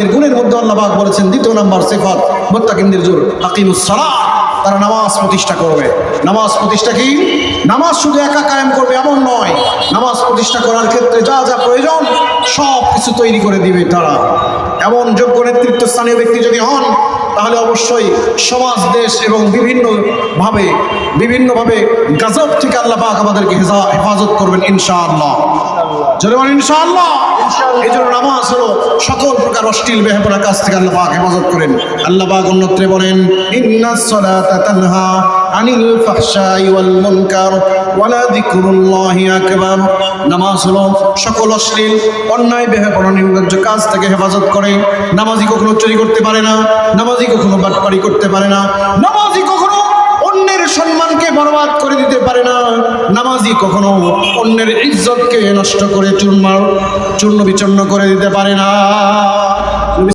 এর গুণের মধ্যে আল্লাহ বলেছেন দ্বিতীয় নাম্বার সিফাত মুত্তাকিনদের জোর হাকিমুস সালাহ তারা নামাজ প্রতিষ্ঠা করবে। নামাজ প্রতিষ্ঠা কি? নামাজ শুধু একা কায়েম করবে এমন নয় নামাজ প্রতিষ্ঠা করার ক্ষেত্রে যা যা প্রয়োজন সব কিছু তৈরি করে দিবে তারা। এমন যোগ্য নেতৃত্ব স্থানীয় ব্যক্তি যদি হন তাহলে অবশ্যই সমাজ দেশ এবং বিভিন্নভাবে বিভিন্নভাবে গাজব থেকে আল্লাহ পাক আমাদেরকে হেফাজত করবেন ইনশাআল্লাহ। বলেন ইনশাআল্লাহ। এই জন্য নামাজ হলো সকল প্রকার অশ্লীল বেহাপনার কাছ থেকে আল্লাহ পাক হেফাজত করেন। আল্লাহ পাক অন্যত্রে বলেন আনিল ফাহশাই ওয়াল মুনকার ওয়ালা যিকরুল্লাহি আকবার। নামাজ হলো সকল অশ্লীল, অন্যায় বেহাপনা নির্লজ্জ কাজ থেকে হেফাজত করে। নামাজি কখনো চুরি করতে পারে না, নামাজি কখনো বাটপারি করতে পারে না, নামাজি কখনো অন্যের সম্মানকে বরবাদ করে দিতে পারে না, নামাজি কখনো অন্যের ইজ্জতকে নষ্ট করে চূর্মার চূর্ণ বিচূর্ণ করে দিতে পারে না।